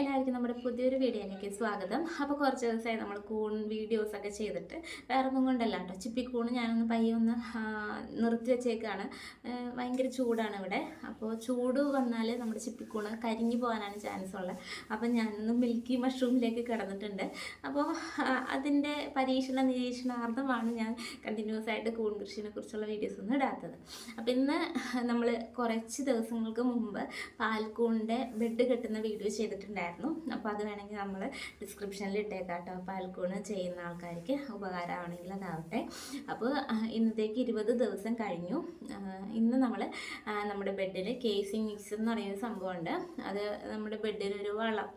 എല്ലാവർക്കും നമ്മുടെ പുതിയൊരു വീഡിയോയിലേക്ക് സ്വാഗതം. അപ്പോൾ കുറച്ച് ദിവസമായി നമ്മൾ കൂൺ വീഡിയോസ് ഒക്കെ ചെയ്തിട്ട് വേറെ ഒന്നും കൊണ്ടല്ല കേട്ടോ. ചിപ്പിക്കൂണ് ഞാനൊന്ന് പയ്യെ ഒന്ന് നിർത്തി വെച്ചേക്കാണ്. ഭയങ്കര ചൂടാണ് ഇവിടെ. അപ്പോൾ ചൂട് വന്നാൽ നമ്മുടെ ചിപ്പി ചിപ്പിക്കൂണ് കരിഞ്ഞു പോകാനാണ് ചാൻസ് ഉള്ളത്. അപ്പം ഞാനൊന്ന് മിൽക്കി മഷ്റൂമിലേക്ക് കിടന്നിട്ടുണ്ട്. അപ്പോൾ അതിന്റെ പരീക്ഷണ നിരീക്ഷണാർത്ഥമാണ് ഞാൻ കണ്ടിന്യൂസ് ആയിട്ട് കൂൺ കൃഷിനെ കുറിച്ചുള്ള വീഡിയോസ് ഒന്നും ഇടാത്തത്. അപ്പം ഇന്ന് നമ്മൾ കുറച്ച് ദിവസങ്ങൾക്ക് മുമ്പ് പാൽക്കൂണിന്റെ ബെഡ് കെട്ടുന്ന വീഡിയോ ചെയ്തിട്ടുണ്ടായിരുന്നു അപ്പോൾ അത് വേണമെങ്കിൽ നമ്മൾ ഡിസ്ക്രിപ്ഷനിൽ ഇട്ടേക്കാം കേട്ടോ പാൽക്കൂണ് ചെയ്യുന്ന ആൾക്കാർക്ക് ഉപകാരമാണെങ്കിൽ അതാവട്ടെ. അപ്പോൾ ഇന്നത്തേക്ക് ഇരുപത് ദിവസം കഴിഞ്ഞു. ഇന്ന് നമ്മൾ നമ്മുടെ ബെഡിൽ കേസിങ് മിക്സ് എന്ന് പറയുന്ന സംഭവമുണ്ട്. അത് നമ്മുടെ ബെഡിൽ ഒരു വളം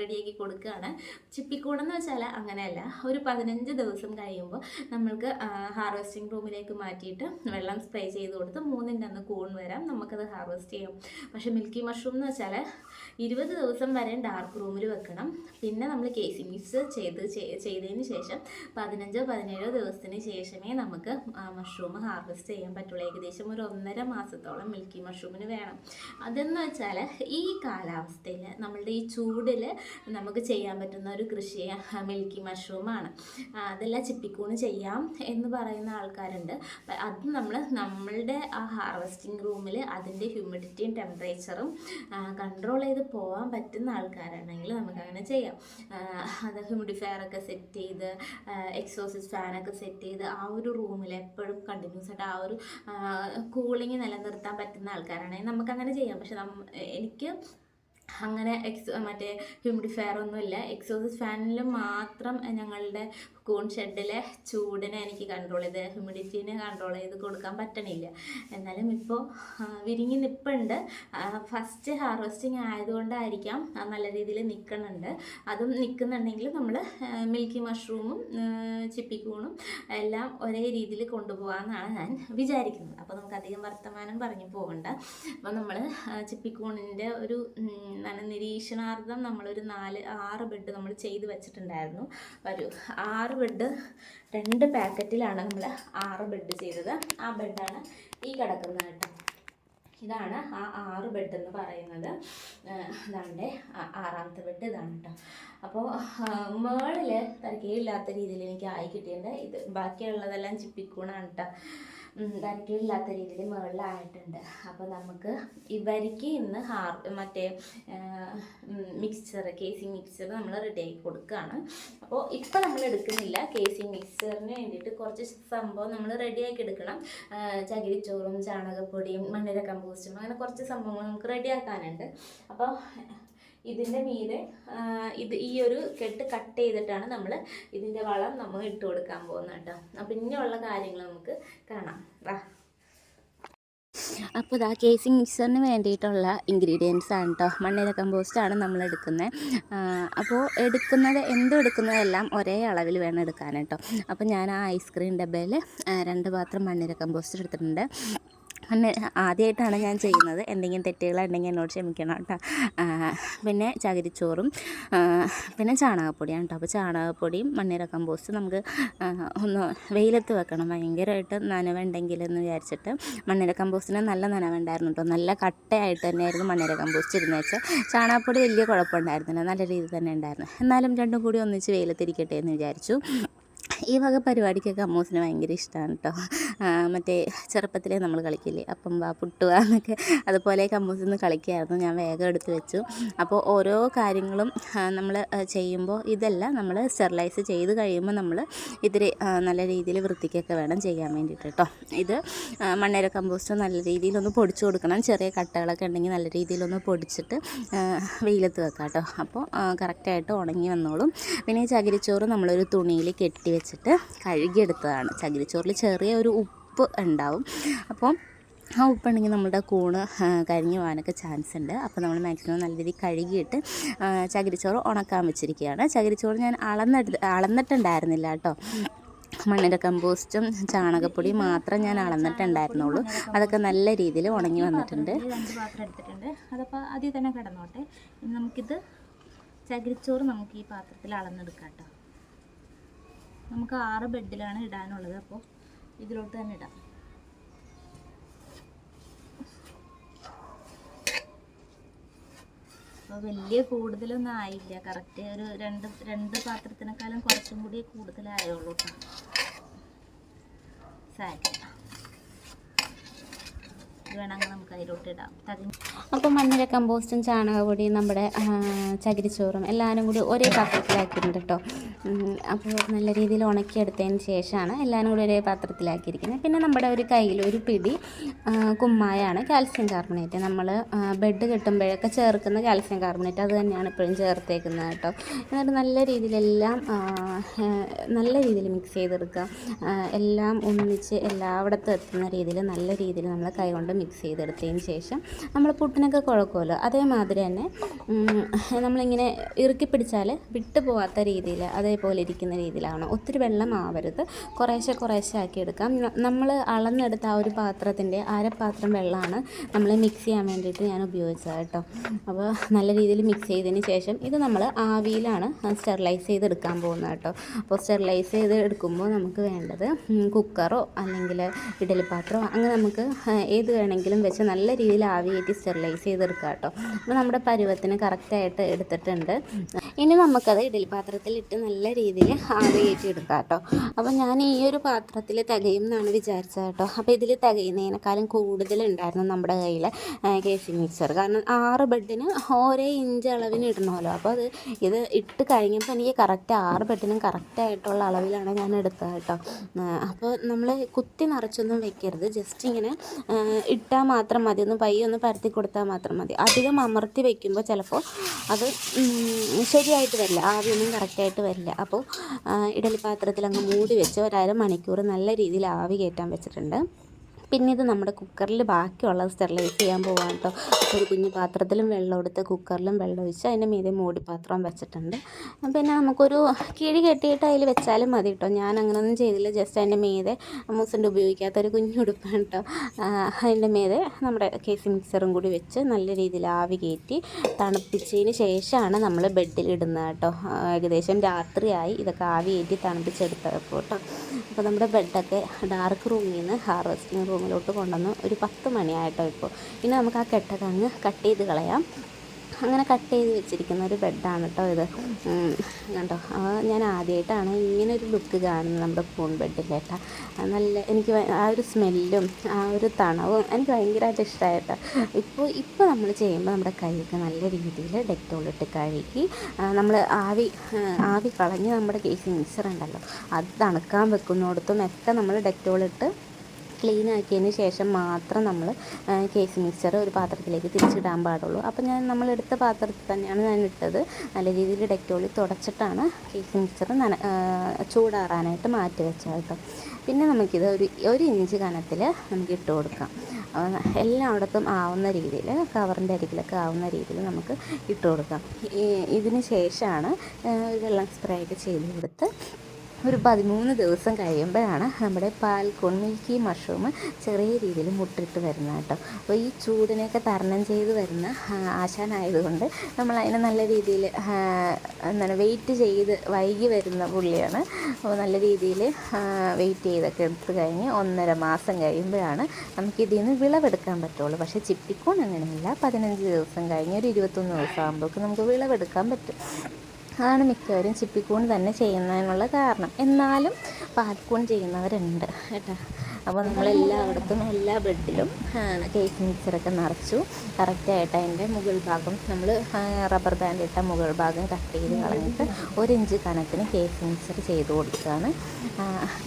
റെഡിയാക്കി കൊടുക്കുകയാണ്. ചിപ്പിക്കൂടെന്ന് വെച്ചാൽ അങ്ങനെയല്ല. ഒരു പതിനഞ്ച് ദിവസം കഴിയുമ്പോൾ നമ്മൾക്ക് ഹാർവെസ്റ്റിംഗ് റൂമിലേക്ക് മാറ്റിയിട്ട് വെള്ളം സ്പ്രേ ചെയ്ത് കൊടുത്ത് മൂന്നിന്റെ അന്ന് കൂൺ വരാം. നമുക്കത് ഹാർവെസ്റ്റ് ചെയ്യാം. പക്ഷേ മിൽക്കി മഷ്റൂം എന്ന് വെച്ചാൽ ഇരുപത് ദിവസം വരെ ഡാർക്ക് റൂമിൽ വെക്കണം. പിന്നെ നമ്മൾ കേസി മിക്സ് ചെയ്ത് ചെയ്തതിന് ശേഷം പതിനഞ്ചോ പതിനേഴോ ദിവസത്തിന് ശേഷമേ നമുക്ക് മഷ്റൂം ഹാർവെസ്റ്റ് ചെയ്യാൻ പറ്റുള്ളൂ. ഏകദേശം ഒരു ഒന്നര മാസത്തോളം മിൽക്കി മഷ്റൂമിന് വേണം. അതെന്ന് വെച്ചാൽ ഈ കാലാവസ്ഥയിൽ നമ്മളുടെ ഈ ചൂടിൽ നമുക്ക് ചെയ്യാൻ പറ്റുന്ന ഒരു കൃഷി മിൽക്കി മഷ്റൂമാണ് അതെല്ലാം ചിപ്പിക്കൂണ് ചെയ്യാം എന്ന് പറയുന്ന ആൾക്കാരുണ്ട്. അത് നമ്മൾ നമ്മളുടെ ആ ഹാർവെസ്റ്റിംഗ് റൂമിൽ അതിന്റെ ഹ്യൂമിഡിറ്റിയും ടെമ്പറേച്ചറും കൺട്രോൾ ചെയ്ത് പോകാൻ പറ്റുന്ന ആൾക്കാരാണെങ്കിൽ നമുക്ക് അങ്ങനെ ചെയ്യാം അത് ഹ്യൂമിഡിഫയർ ഒക്കെ സെറ്റ് ചെയ്ത് എക്സോസിസ് ഫാനൊക്കെ സെറ്റ് ചെയ്ത് ആ ഒരു റൂമിൽ എപ്പോഴും കണ്ടിന്യൂസ് ആയിട്ട് ആ ഒരു കൂളിംഗ് നിലനിർത്താൻ പറ്റുന്ന ആൾക്കാരാണെങ്കിൽ നമുക്ക് അങ്ങനെ ചെയ്യാം. പക്ഷെ നമ്മ എനിക്ക് അങ്ങനെ എക്സ് മറ്റേ ഹ്യൂമിഡിഫയർ ഒന്നുമില്ല എക്സോസിസ് ഫാനിൽ മാത്രം ഞങ്ങളുടെ കൂൺ ഷെഡിലെ ചൂടിനെ എനിക്ക് കൺട്രോൾ ചെയ്ത് ഹ്യൂമിഡിറ്റീനെ കൺട്രോൾ ചെയ്ത് കൊടുക്കാൻ പറ്റണില്ല. എന്നാലും ഇപ്പോൾ വിരിങ്ങി നിൽപ്പുണ്ട് ഫസ്റ്റ് ഹാർവസ്റ്റിംഗ് ആയതുകൊണ്ടായിരിക്കാം നല്ല രീതിയിൽ നിൽക്കുന്നുണ്ട് അതും നിൽക്കുന്നുണ്ടെങ്കിൽ നമ്മൾ മിൽക്കി മഷ്റൂമും ചിപ്പിക്കൂണും എല്ലാം ഒരേ രീതിയിൽ കൊണ്ടുപോകാമെന്നാണ് ഞാൻ വിചാരിക്കുന്നത്. അപ്പോൾ നമുക്ക് അധികം വർത്തമാനം പറഞ്ഞു പോകണ്ട അപ്പോൾ നമ്മൾ ചിപ്പിക്കൂണിന്റെ ഒരു നിരീക്ഷണാർത്ഥം നമ്മളൊരു നാല് ആറ് ബെഡ് നമ്മൾ ചെയ്ത് വെച്ചിട്ടുണ്ടായിരുന്നു. ഒരു ആറ് ബെഡ് രണ്ട് പാക്കറ്റിലാണ് നമ്മൾ ആറ് ബെഡ് ചെയ്തത്. ആ ബെഡാണ് ഈ കിടക്കുന്നത് കേട്ടോ. ഇതാണ് ആ ആറ് ബെഡ് എന്ന് പറയുന്നത്. ഇതാണ്ട്. ആറാമത്തെ ബെഡ് ഇതാണ് കേട്ടോ. അപ്പോൾ മേളിൽ തിരക്കേടില്ലാത്ത രീതിയിൽ എനിക്ക് ആയി കിട്ടിയിട്ടുണ്ട്. ഇത് ബാക്കിയുള്ളതെല്ലാം ചിപ്പിക്കൂണാണ് കേട്ടോ. തിരക്കേടില്ലാത്ത രീതിയിൽ മുകളിലായിട്ടുണ്ട്. അപ്പോൾ നമുക്ക് ഇവർക്ക് ഇന്ന് ഹാർ മറ്റേ മിക്സ്ചർ കേസിങ് മിക്സ്ചർ നമ്മൾ റെഡിയാക്കി കൊടുക്കുകയാണ് അപ്പോൾ ഇപ്പം നമ്മൾ എടുക്കുന്നില്ല കേസിങ് മിക്സ്ചറിന് വേണ്ടിയിട്ട് കുറച്ച് സംഭവം നമ്മൾ റെഡിയാക്കി എടുക്കണം. ആ, ചകിരിച്ചോറും ചാണകപ്പൊടിയും മണ്ണിര കമ്പോസ്റ്റും അങ്ങനെ കുറച്ച് സംഭവങ്ങൾ നമുക്ക് റെഡിയാക്കാനുണ്ട് അപ്പോൾ ഇതിന്റെ മീതെ ഇത് ഈ ഒരു കെട്ട് കട്ട് ചെയ്തിട്ടാണ് നമ്മൾ ഇതിന്റെ വളം നമ്മൾ ഇട്ട് കൊടുക്കാൻ പോകുന്നത് കേട്ടോ. അപ്പം ഇനിയുള്ള കാര്യങ്ങൾ നമുക്ക് കാണാം. വാ അപ്പോൾ ഇതാ കേസിങ് മിക്സറിന് വേണ്ടിയിട്ടുള്ള ഇൻഗ്രീഡിയൻസ് ആണ് കേട്ടോ മണ്ണിര കമ്പോസ്റ്റാണ് നമ്മൾ എടുക്കുന്നത്. അപ്പോൾ എടുക്കുന്നത് എന്തും എടുക്കുന്നതെല്ലാം ഒരേ അളവിൽ വേണം എടുക്കാൻ കേട്ടോ. അപ്പോൾ ഞാൻ ആ ഐസ്ക്രീം ഡബയിൽ രണ്ട് പാത്രം മണ്ണിര കമ്പോസ്റ്റ് എടുത്തിട്ടുണ്ട്. മണ്ണ് ആദ്യമായിട്ടാണ് ഞാൻ ചെയ്യുന്നത്. എന്തെങ്കിലും തെറ്റുകളുണ്ടെങ്കിൽ എന്നോട് ക്ഷമിക്കണം കേട്ടോ. പിന്നെ ചകിരിച്ചോറും പിന്നെ ചാണകപ്പൊടിയാണ് കേട്ടോ. അപ്പോൾ ചാണകപ്പൊടിയും മണ്ണിര കമ്പോസ്റ്റ് നമുക്ക് ഒന്ന് വെയിലത്ത് വെക്കണം. ഭയങ്കരമായിട്ട് നനവുണ്ടെങ്കിൽ എന്ന് വിചാരിച്ചിട്ട് മണ്ണിര കമ്പോസ്റ്റിന് നല്ല നനവുണ്ടായിരുന്നു കേട്ടോ. നല്ല കട്ടയായിട്ട് തന്നെയായിരുന്നു മണ്ണിര കമ്പോസ്റ്റ് ഇരുന്ന് വെച്ചാൽ ചാണകപ്പൊടി വലിയ കുഴപ്പമുണ്ടായിരുന്നില്ല. നല്ല രീതിയിൽ തന്നെ ഉണ്ടായിരുന്നു. എന്നാലും രണ്ടും കൂടി ഒന്നിച്ച് വെയിലത്തിരിക്കട്ടെ എന്ന് വിചാരിച്ചു. ഈ വക പരിപാടിക്കൊക്കെ അമ്മൂസിന് ഭയങ്കര ഇഷ്ടമാണ് കേട്ടോ മറ്റേ ചെറുപ്പത്തിലേ നമ്മൾ കളിക്കില്ലേ? അപ്പം വാ പുട്ടുക എന്നൊക്കെ. അതുപോലെയൊക്കെ അമ്മൂസിന്ന് കളിക്കുമായിരുന്നു ഞാൻ വേഗം എടുത്തു വെച്ചു. അപ്പോൾ ഓരോ കാര്യങ്ങളും നമ്മൾ ചെയ്യുമ്പോൾ ഇതെല്ലാം നമ്മൾ സ്റ്റെറിലൈസ് ചെയ്ത് കഴിയുമ്പോൾ നമ്മൾ ഇതിൽ നല്ല രീതിയിൽ വൃത്തിക്കൊക്കെ വേണം ചെയ്യാൻ വേണ്ടിയിട്ട് കേട്ടോ ഇത് മണ്ണേര കമ്പോസ്റ്റ് നല്ല രീതിയിലൊന്ന് പൊടിച്ചു കൊടുക്കണം. ചെറിയ കട്ടകളൊക്കെ ഉണ്ടെങ്കിൽ നല്ല രീതിയിലൊന്ന് പൊടിച്ചിട്ട് വെയിലത്ത് വെക്കാം കേട്ടോ അപ്പോൾ കറക്റ്റായിട്ട് ഉണങ്ങി വന്നോളും. പിന്നെ ചകിരിച്ചോറ് നമ്മളൊരു തുണിയിൽ കെട്ടി വെച്ചിട്ട് കഴുകിയെടുത്തതാണ് ചകിരിച്ചോറിൽ ചെറിയ ഒരു ഉപ്പ് ഉണ്ടാവും. അപ്പോൾ ആ ഉപ്പുണ്ടെങ്കിൽ നമ്മുടെ കൂണ് കരിഞ്ഞു പോകാനൊക്കെ ചാൻസ് ഉണ്ട്. അപ്പോൾ നമ്മൾ മാക്സിമം നല്ല രീതിയിൽ കഴുകിയിട്ട് ചകിരിച്ചോറ് ഉണക്കാൻ വെച്ചിരിക്കുകയാണ്. ചകിരിച്ചോറ് ഞാൻ അളന്നെടുത്ത് അളന്നിട്ടുണ്ടായിരുന്നില്ല കേട്ടോ. മണ്ണിന്റെ കമ്പോസ്റ്റും ചാണകപ്പൊടിയും മാത്രം ഞാൻ അളന്നിട്ടുണ്ടായിരുന്നുള്ളൂ. അതൊക്കെ നല്ല രീതിയിൽ ഉണങ്ങി വന്നിട്ടുണ്ട്. അതപ്പോൾ ആദ്യം തന്നെ കിടന്നോട്ടെ. നമുക്കിത് ചകിരിച്ചോറ് നമുക്ക് ഈ പാത്രത്തിൽ അളന്നെടുക്കാം കേട്ടോ. നമുക്ക് ആറ് ബെഡിലാണ് ഇടാനുള്ളത്. അപ്പോൾ ഇതിലോട്ട് തന്നെ ഇടാം. അപ്പോൾ വലിയ കൂടുതലൊന്നും ആയില്ല. കറക്റ്റ് ഒരു രണ്ട് രണ്ട് പാത്രത്തിനേക്കാളും കുറച്ചും കൂടി കൂടുതലായുള്ളൂ സാരില്ല ഇത് വേണമെങ്കിൽ നമുക്ക് അതിലോട്ട് ഇടാം അപ്പോൾ മണ്ണിര കമ്പോസ്റ്റും ചാണകപ്പൊടിയും നമ്മുടെ ചകിരിച്ചോറും എല്ലാവരും കൂടി ഒരേ പാത്രത്തിലാക്കിയിട്ടുണ്ട് കേട്ടോ. അപ്പോൾ നല്ല രീതിയിൽ ഉണക്കിയെടുത്തതിന് ശേഷമാണ് എല്ലാവരും കൂടി ഒരേ പാത്രത്തിലാക്കിയിരിക്കുന്നത്. പിന്നെ നമ്മുടെ ഒരു കയ്യിൽ ഒരു പിടി കുമ്മായാണ് കാൽസ്യം കാർബണേറ്റ്. നമ്മൾ ബെഡ് കിട്ടുമ്പോഴൊക്കെ ചേർക്കുന്ന കാൽസ്യം കാർബണേറ്റ് അത് തന്നെയാണ് ഇപ്പോഴും ചേർത്തേക്കുന്നത് കേട്ടോ. എന്നിട്ട് നല്ല രീതിയിലെല്ലാം നല്ല രീതിയിൽ മിക്സ് ചെയ്തെടുക്കുക. എല്ലാം ഒന്നിച്ച് എല്ലായിടത്തും എത്തുന്ന രീതിയിൽ നല്ല രീതിയിൽ നമ്മൾ കൈകൊണ്ട് മിക്സ് ചെയ്തെടുത്തതിന് ശേഷം നമ്മൾ പുട്ടിനൊക്കെ കുഴക്കുമല്ലോ. അതേമാതിരി തന്നെ നമ്മളിങ്ങനെ ഇറുക്കി പിടിച്ചാൽ വിട്ടു പോവാത്ത രീതിയിൽ അതേപോലെ ഇരിക്കുന്ന രീതിയിലാണ്. ഒത്തിരി വെള്ളം ആവരുത്. കുറേശ്ശെ കുറേശ്ശെ ആക്കി എടുക്കാം. നമ്മൾ അളന്നെടുത്ത ആ ഒരു പാത്രത്തിന്റെ അരപ്പാത്രം വെള്ളമാണ് നമ്മൾ മിക്സ് ചെയ്യാൻ വേണ്ടിയിട്ട് ഞാൻ ഉപയോഗിച്ചത് കേട്ടോ. അപ്പോൾ നല്ല രീതിയിൽ മിക്സ് ചെയ്തതിന് ശേഷം ഇത് നമ്മൾ ആവിയിലാണ് സ്റ്റെറിലൈസ് ചെയ്തെടുക്കാൻ പോകുന്നത് കേട്ടോ. അപ്പോൾ സ്റ്റെറിലൈസ് ചെയ്ത് എടുക്കുമ്പോൾ നമുക്ക് വേണ്ടത് കുക്കറോ അല്ലെങ്കിൽ ഇഡലിപ്പാത്രമോ അങ്ങനെ നമുക്ക് ഏത് വേണമെങ്കിലും വെച്ച് നല്ല രീതിയിൽ ആവിയേറ്റി സ്റ്റെറിലൈസ് ചെയ്തെടുക്കുക കേട്ടോ. അപ്പോൾ നമ്മുടെ പരുവത്തിന് കറക്റ്റായിട്ട് എടുത്തിട്ടുണ്ട്. ഇനി നമുക്കത് ഇഡലി പാത്രത്തിൽ ഇട്ട് നല്ല രീതിയിൽ ആവിയേറ്റി എടുക്കാം കേട്ടോ. അപ്പോൾ ഞാൻ ഈ ഒരു പാത്രത്തിൽ തികയും എന്നാണ് വിചാരിച്ചത് കേട്ടോ. അപ്പോൾ ഇതിൽ തികയുന്നതിനേക്കാളും കൂടുതലുണ്ടായിരുന്നു നമ്മുടെ കയ്യിൽ കേസി മിക്സർ കാരണം ആറ് ബെഡിന് ഓരോ ഇഞ്ച് അളവിന് ഇടണമല്ലോ അപ്പോൾ അത് ഇത് ഇട്ട് കഴിഞ്ഞപ്പോൾ എനിക്ക് കറക്റ്റ് ആറ് ബെഡിനും കറക്റ്റായിട്ടുള്ള അളവിലാണ് ഞാൻ എടുത്തത് കേട്ടോ. അപ്പോൾ നമ്മൾ കുത്തി നിറച്ചൊന്നും വെക്കരുത്. ജസ്റ്റ് ഇങ്ങനെ ഇട്ടാൽ മാത്രം മതി. ഒന്ന് പയ്യെ ഒന്ന് പരത്തി കൊടുത്താൽ മാത്രം മതി. അധികം അമർത്തി വയ്ക്കുമ്പോൾ ചിലപ്പോൾ അത് ശരിയായിട്ട് വരില്ല. ആവിയൊന്നും കറക്റ്റായിട്ട് വരില്ല. അപ്പോൾ ഇഡലി പാത്രത്തിൽ അങ്ങ് മൂടി വെച്ച് ഒരു അരമണിക്കൂർ നല്ല രീതിയിൽ ആവി കയറ്റാൻ വെച്ചിട്ടുണ്ട്. പിന്നെ ഇത് നമ്മുടെ കുക്കറിൽ ബാക്കിയുള്ളത് സ്റ്റെറിലൈസ് ചെയ്യാൻ പോവാണ് കേട്ടോ അപ്പോൾ ഒരു കുഞ്ഞു പാത്രത്തിലും വെള്ളം എടുത്ത് കുക്കറിലും വെള്ളം ഒഴിച്ച് അതിന്റെ മീതെ മൂടി പാത്രം വെച്ചിട്ടുണ്ട് പിന്നെ നമുക്കൊരു കിഴി കെട്ടിയിട്ട് അതിൽ വെച്ചാലും മതി കേട്ടോ ഞാൻ അങ്ങനെയൊന്നും ചെയ്തില്ല. ജസ്റ്റ് അതിന്റെ മീതെ മൂസിന്റെ കുഞ്ഞു ഉടുപ്പാണ് കേട്ടോ അതിന്റെ മീതെ നമ്മുടെ കേസി മിക്സറും കൂടി വെച്ച് നല്ല രീതിയിൽ ആവി കയറ്റി തണുപ്പിച്ചതിന് ശേഷമാണ് നമ്മൾ ബെഡിൽ ഇടുന്നത് കേട്ടോ ഏകദേശം രാത്രിയായി ഇതൊക്കെ ആവി കയറ്റി തണുപ്പിച്ചെടുത്തപ്പോൾ കേട്ടോ അപ്പോൾ നമ്മുടെ ബെഡൊക്കെ ഡാർക്ക് റൂമിൽ നിന്ന് ഹാർവസ്റ്റിംഗ് റൂമിലോട്ട് കൊണ്ടുവന്ന് ഒരു പത്ത് മണിയായിട്ടോ ഇപ്പോൾ. ഇനി നമുക്ക് ആ കെട്ടൊക്കെ കട്ട് ചെയ്ത് കളയാം. അങ്ങനെ കട്ട് ചെയ്ത് വെച്ചിരിക്കുന്ന ഒരു ബെഡാണ് കേട്ടോ ഇത്. കണ്ടോ? ഞാൻ ആദ്യമായിട്ടാണ് ഇങ്ങനെ ഒരു ലുക്ക് കാണുന്നത് നമ്മുടെ പൂൺ ബെഡിൽ കേട്ടോ നല്ല എനിക്ക് ആ ഒരു സ്മെല്ലും ആ ഒരു തണവും എനിക്ക് ഭയങ്കരമായിട്ട് ഇഷ്ടമായി കേട്ടോ ഇപ്പോൾ ഇപ്പോൾ നമ്മൾ ചെയ്യുമ്പോൾ നമ്മുടെ കൈയൊക്കെ നല്ല രീതിയിൽ ഡെറ്റോളിട്ട് കഴുകി നമ്മൾ ആവി ആവി കളഞ്ഞ് നമ്മുടെ കേസ് മിക്സർ ഉണ്ടല്ലോ അത് തണുക്കാൻ വെക്കുന്നിടത്തും ഒക്കെ നമ്മൾ ഡെറ്റോളിട്ട് ക്ലീൻ ആക്കിയതിന് ശേഷം മാത്രം നമ്മൾ കേസ് മിക്സർ ഒരു പാത്രത്തിലേക്ക് തിരിച്ചിടാൻ പാടുള്ളൂ. അപ്പോൾ ഞാൻ നമ്മൾ എടുത്ത പാത്രത്തിൽ തന്നെയാണ് ഞാൻ ഇട്ടത്. നല്ല രീതിയിൽ ഡെറ്റോളി തുടച്ചിട്ടാണ് കേസ് മിക്സർ നന ചൂടാറാനായിട്ട് മാറ്റി വെച്ചത് കേട്ടോ. പിന്നെ നമുക്കിത് ഒരു ഒരു ഇഞ്ച് കനത്തിൽ നമുക്ക് ഇട്ട് കൊടുക്കാം. എല്ലായിടത്തും ആവുന്ന രീതിയിൽ കവറിന്റെ അരികിലൊക്കെ ആവുന്ന രീതിയിൽ നമുക്ക് ഇട്ട് കൊടുക്കാം. ഇതിന് ശേഷമാണ് വെള്ളം സ്പ്രേ ഒക്കെ ചെയ്ത് കൊടുത്ത് ഒരു പതിമൂന്ന് ദിവസം കഴിയുമ്പോഴാണ് നമ്മുടെ പാൽ മിൽക്കി മഷ്റൂം ചെറിയ രീതിയിൽ മുട്ടിട്ട് വരുന്നത് കേട്ടോ. അപ്പോൾ ഈ ചൂടിനെയൊക്കെ തരണം ചെയ്ത് വരുന്ന ആശാനായതുകൊണ്ട് നമ്മൾ അതിനെ നല്ല രീതിയിൽ എന്താണ് വെയിറ്റ് ചെയ്ത് വൈകി വരുന്ന പുള്ളിയാണ്. അപ്പോൾ നല്ല രീതിയിൽ വെയിറ്റ് ചെയ്തൊക്കെ എടുത്ത് കഴിഞ്ഞ് ഒന്നര മാസം കഴിയുമ്പോഴാണ് നമുക്ക് ഇതിൽ നിന്ന് വിളവെടുക്കാൻ പറ്റുള്ളൂ. പക്ഷേ ചിപ്പിക്കൂൺ അങ്ങനെയല്ല. പതിനഞ്ച് ദിവസം കഴിഞ്ഞ് ഒരു ഇരുപത്തൊന്ന് ദിവസം ആകുമ്പോഴേക്കും നമുക്ക് വിളവെടുക്കാൻ പറ്റും. അതാണ് മിക്കവരും ചിപ്പിക്കൂൺ തന്നെ ചെയ്യുന്നതിനുള്ള കാരണം. എന്നാലും പാൽക്കൂൺ ചെയ്യുന്നവരുണ്ട് കേട്ടോ. അപ്പോൾ നമ്മളെല്ലായിടത്തും എല്ലാ ബെഡിലും കേക്ക് മിക്സറൊക്കെ നിറച്ചു. കറക്റ്റായിട്ട് അതിന്റെ മുകൾ ഭാഗം നമ്മൾ റബ്ബർ ബാൻഡ് ഇട്ട മുകൾ ഭാഗം കട്ട് ചെയ്ത് കളഞ്ഞിട്ട് ഒരു ഇഞ്ച് കനത്തിന് കേക്ക് മിക്സർ ചെയ്ത് കൊടുക്കുകയാണ്.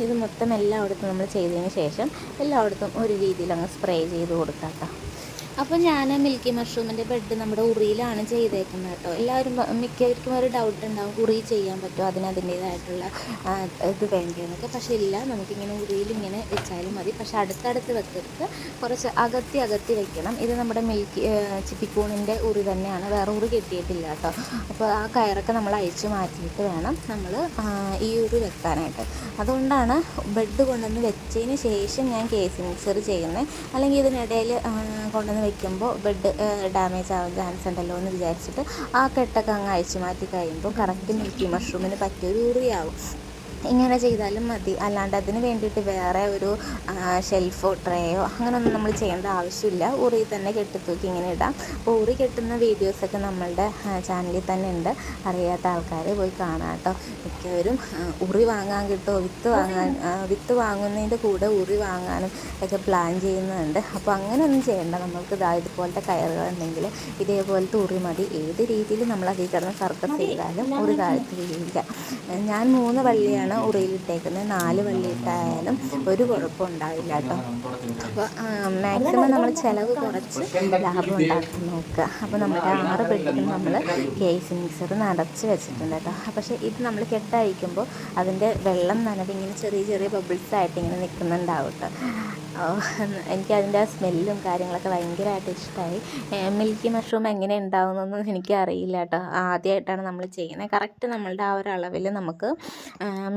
ഇത് മൊത്തം എല്ലായിടത്തും നമ്മൾ ചെയ്തതിന് ശേഷം എല്ലായിടത്തും ഒരു രീതിയിൽ അങ്ങ് സ്പ്രേ ചെയ്ത് കൊടുക്കാം അപ്പോൾ ഞാൻ മിൽക്കി മഷ്റൂമിന്റെ ബെഡ് നമ്മുടെ ഉറിയിലാണ് ചെയ്തേക്കുന്നത് കേട്ടോ. എല്ലാവരും മിക്കവർക്കും ഒരു ഡൗട്ട് ഉണ്ടാവും ഉറി ചെയ്യാൻ പറ്റുമോ? അതിന് അതിന്റേതായിട്ടുള്ള ഇത് വേണ്ടിയെന്നൊക്കെ. പക്ഷെ ഇല്ല നമുക്കിങ്ങനെ ഉറിയിൽ ഇങ്ങനെ വെച്ചാലും മതി. പക്ഷേ അടുത്തടുത്ത് വെക്കരുത് കുറച്ച് അകത്തി അകത്തി വെക്കണം. ഇത് നമ്മുടെ മിൽക്കി ചിപ്പിക്കൂണിന്റെ ഉറി തന്നെയാണ്. വേറെ ഉറി കെട്ടിയിട്ടില്ല കേട്ടോ. അപ്പോൾ ആ കയറൊക്കെ നമ്മൾ അഴിച്ച് മാറ്റിയിട്ട് വേണം നമ്മൾ ഈ ഉറി വെക്കാനായിട്ട്. അതുകൊണ്ടാണ് ബെഡ് കൊണ്ടുവന്ന് വെച്ചതിന് ശേഷം ഞാൻ കേസ് മിക്സർ ചെയ്യുന്നത്. അല്ലെങ്കിൽ ഇതിനിടയിൽ കൊണ്ടുവന്ന് വെക്കുമ്പോൾ ബെഡ് ഡാമേജ് ആവാൻ ചാൻസ് ഉണ്ടല്ലോ എന്ന് വിചാരിച്ചിട്ട് ആ കെട്ടൊക്കെ അങ്ങ് അഴിച്ചു മാറ്റി കഴിയുമ്പോൾ കറക്റ്റ് മിൽക്കി മഷ്റൂമിന് പറ്റിയ ഒരു ഉറിയാവും ഇങ്ങനെ ചെയ്താലും മതി. അല്ലാണ്ട് അതിന് വേണ്ടിയിട്ട് വേറെ ഒരു ഷെൽഫോ ട്രേയോ അങ്ങനെയൊന്നും നമ്മൾ ചെയ്യേണ്ട ആവശ്യമില്ല. ഉറി തന്നെ കെട്ടിത്തൂക്കി ഇങ്ങനെ ഇടാം. അപ്പോൾ ഉറി കെട്ടുന്ന വീഡിയോസൊക്കെ നമ്മളുടെ ചാനലിൽ തന്നെ ഉണ്ട്. അറിയാത്ത ആൾക്കാർ പോയി കാണാം കേട്ടോ. മിക്കവരും ഉറി വാങ്ങാൻ കിട്ടുമോ വിത്ത് വാങ്ങാൻ വിത്ത് വാങ്ങുന്നതിന്റെ കൂടെ ഉറി വാങ്ങാനും ഒക്കെ പ്ലാൻ ചെയ്യുന്നുണ്ട്. അപ്പോൾ അങ്ങനെയൊന്നും ചെയ്യേണ്ട. നമ്മൾക്ക് ഇതാ ഇതുപോലത്തെ കയറുകളുണ്ടെങ്കിൽ ഇതേപോലത്തെ ഉറി മതി. ഏത് രീതിയിൽ നമ്മൾ അതിൽ കിടന്ന് സർക്കസ് ചെയ്താലും ഒരു താഴ്ത്തി വീഴില്ല ഞാൻ മൂന്ന് വള്ളിയാണ് ഉറിയിലിട്ടേക്കുന്നത്. നാല് വള്ളി ഇട്ടായാലും ഒരു കുഴപ്പം ഉണ്ടാവില്ല കേട്ടോ അപ്പോൾ മാക്സിമം നമ്മൾ ചിലവ് കുറച്ച് ലാഭം ഉണ്ടാക്കാൻ നോക്കുക. അപ്പോൾ നമ്മുടെ ആറ് ബെഡിലും നമ്മൾ കേസ് മിക്സർ നടച്ച് വെച്ചിട്ടുണ്ട് കേട്ടോ. പക്ഷേ ഇത് നമ്മൾ കെട്ടഴിക്കുമ്പോൾ അതിന്റെ വെള്ളം നനവിങ്ങനെ ചെറിയ ചെറിയ ബബിൾസ് ആയിട്ട് ഇങ്ങനെ നിൽക്കുന്നുണ്ടാവും കേട്ടോ. എനിക്ക് അതിന്റെ ആ സ്മെല്ലും കാര്യങ്ങളൊക്കെ ഭയങ്കരമായിട്ട് ഇഷ്ടമായി മിൽക്കി മഷ്റൂം എങ്ങനെ ഉണ്ടാവുന്നതെന്ന് എനിക്ക് അറിയില്ല കേട്ടോ. ആദ്യമായിട്ടാണ് നമ്മൾ ചെയ്യുന്നത്. കറക്റ്റ് നമ്മളുടെ ആ ഒരു അളവിൽ നമുക്ക്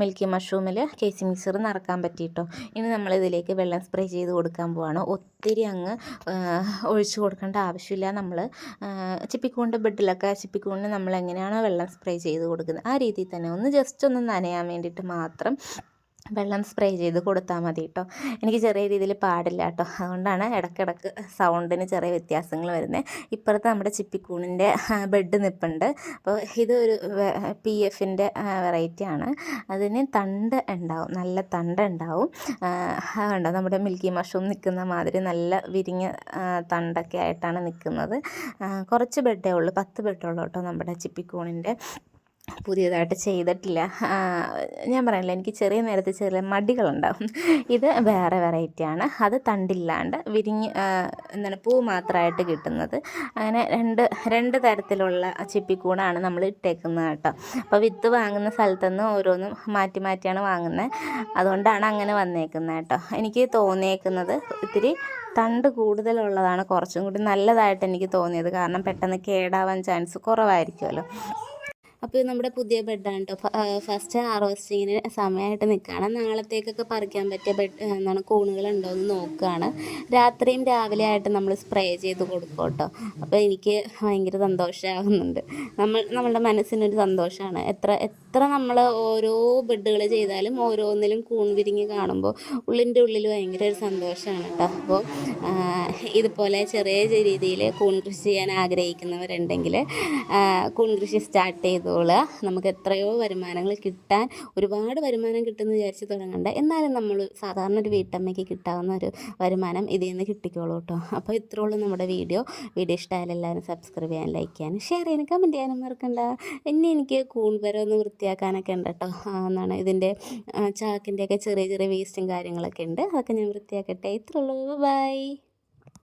മിൽക്കി മഷ്റൂമിൽ കേസി മിക്സർ നിറക്കാൻ പറ്റിയിട്ടോ. ഇനി നമ്മളിതിലേക്ക് വെള്ളം സ്പ്രേ ചെയ്ത് കൊടുക്കാൻ പോവാണ്. ഒത്തിരി അങ്ങ് ഒഴിച്ചു കൊടുക്കേണ്ട ആവശ്യമില്ല. നമ്മൾ ചിപ്പിക്കൂണ്ട് ബെഡിലൊക്കെ ചിപ്പിക്കൂണ്ട് നമ്മൾ എങ്ങനെയാണോ വെള്ളം സ്പ്രേ ചെയ്ത് കൊടുക്കുന്നത്. ആ രീതിയിൽ തന്നെ ഒന്ന് ജസ്റ്റ് ഒന്ന് നനയാൻ വേണ്ടിയിട്ട് മാത്രം വെള്ളം സ്പ്രേ ചെയ്ത് കൊടുത്താൽ മതി കേട്ടോ എനിക്ക് ചെറിയ രീതിയിൽ പാടില്ല കേട്ടോ അതുകൊണ്ടാണ് ഇടക്കിടക്ക് സൗണ്ടിന് ചെറിയ വ്യത്യാസങ്ങൾ വരുന്നത് ഇപ്പുറത്ത് നമ്മുടെ ചിപ്പിക്കൂണിന്റെ ബെഡ് നിൽപ്പുണ്ട് അപ്പോൾ ഇതൊരു പി എഫിന്റെ വെറൈറ്റി ആണ്. അതിന് തണ്ട് ഉണ്ടാവും. നല്ല തണ്ട് ഉണ്ടാവും. അതുകൊണ്ട് നമ്മുടെ മിൽക്കി മഷ്റൂം നിൽക്കുന്ന മാതിരി നല്ല വിരിഞ്ഞ തണ്ടൊക്കെ ആയിട്ടാണ് നിൽക്കുന്നത്. കുറച്ച് ബെഡേ ഉള്ളൂ. പത്ത് ബെഡേ ഉള്ളൂ കേട്ടോ നമ്മുടെ ചിപ്പിക്കൂണിന്റെ. പുതിയതായിട്ട് ചെയ്തിട്ടില്ല. ഞാൻ പറയില്ല എനിക്ക് ചെറിയ നേരത്തെ ചെറിയ മടികളുണ്ടാവും. ഇത് വേറെ വെറൈറ്റിയാണ് അത് തണ്ടില്ലാണ്ട് വിരിഞ്ഞ് എന്താണ് പൂ മാത്രമായിട്ട് കിട്ടുന്നത്. അങ്ങനെ രണ്ട് രണ്ട് തരത്തിലുള്ള ചിപ്പിക്കൂടാണ് നമ്മൾ ഇട്ടേക്കുന്നത് കേട്ടോ. അപ്പോൾ വിത്ത് വാങ്ങുന്ന സ്ഥലത്തുനിന്ന് ഓരോന്നും മാറ്റി മാറ്റിയാണ് വാങ്ങുന്നത് അതുകൊണ്ടാണ് അങ്ങനെ വന്നേക്കുന്നത് കേട്ടോ. എനിക്ക് തോന്നിയേക്കുന്നത് ഇത്തിരി തണ്ട് കൂടുതലുള്ളതാണ് കുറച്ചും കൂടി നല്ലതായിട്ട് എനിക്ക് തോന്നിയത്. കാരണം പെട്ടെന്ന് കേടാവാൻ ചാൻസ് കുറവായിരിക്കുമല്ലോ. അപ്പോൾ നമ്മുടെ പുതിയ ബെഡാണ് കേട്ടോ ഫസ്റ്റ് ഹാർവസ്റ്റിങ്ങിന് സമയമായിട്ട് നിൽക്കുകയാണ് നാളത്തേക്കൊക്കെ പറിക്കാൻ പറ്റിയ ബെഡ് എന്താണ് കൂണുകളുണ്ടോ എന്ന് നോക്കുകയാണ് രാത്രിയും രാവിലെ ആയിട്ട് നമ്മൾ സ്പ്രേ ചെയ്ത് കൊടുക്കും കേട്ടോ അപ്പോൾ എനിക്ക് ഭയങ്കര സന്തോഷമാകുന്നുണ്ട് നമ്മൾ നമ്മളുടെ മനസ്സിനൊരു സന്തോഷമാണ് എത്ര എത്ര നമ്മൾ ഓരോ ബെഡുകൾ ചെയ്താലും ഓരോന്നിലും കൂൺ വിരിഞ്ഞ് കാണുമ്പോൾ ഉള്ളിന്റെ ഉള്ളിൽ ഭയങ്കര ഒരു സന്തോഷമാണ് കേട്ടോ അപ്പോൾ ഇതുപോലെ ചെറിയ രീതിയിൽ കൂൺ കൃഷി ചെയ്യാൻ ആഗ്രഹിക്കുന്നവരുണ്ടെങ്കിൽ കൂൺ കൃഷി സ്റ്റാർട്ട് ചെയ്തോളുക നമുക്ക് എത്രയോ വരുമാനങ്ങൾ കിട്ടാൻ ഒരുപാട് വരുമാനം കിട്ടുമെന്ന് വിചാരിച്ച് തുടങ്ങണ്ട. എന്നാലും നമ്മൾ സാധാരണ ഒരു വീട്ടമ്മയ്ക്ക് കിട്ടാവുന്ന ഒരു വരുമാനം ഇതിൽ നിന്ന് കിട്ടിക്കോളൂ കേട്ടോ. അപ്പോൾ ഇത്രയുള്ളൂ നമ്മുടെ വീഡിയോ. വീഡിയോ ഇഷ്ടമായാലും എല്ലാവരും സബ്സ്ക്രൈബ് ചെയ്യാൻ ലൈക്ക് ചെയ്യാനും ഷെയർ ചെയ്യാനും കമന്റ് ചെയ്യാനും മറക്കണ്ട. ഇനി എനിക്ക് കൂൺപരം ഒന്ന് വൃത്തിയാക്കാനൊക്കെ ഉണ്ട് കേട്ടോ. എന്നാണ് ഇതിന്റെ ചാക്കിന്റെയൊക്കെ ചെറിയ ചെറിയ വേസ്റ്റും കാര്യങ്ങളൊക്കെ ഉണ്ട്. അതൊക്കെ ഞാൻ വൃത്തിയാക്കട്ടെ. ഇത്രയുള്ളൂ ബൈ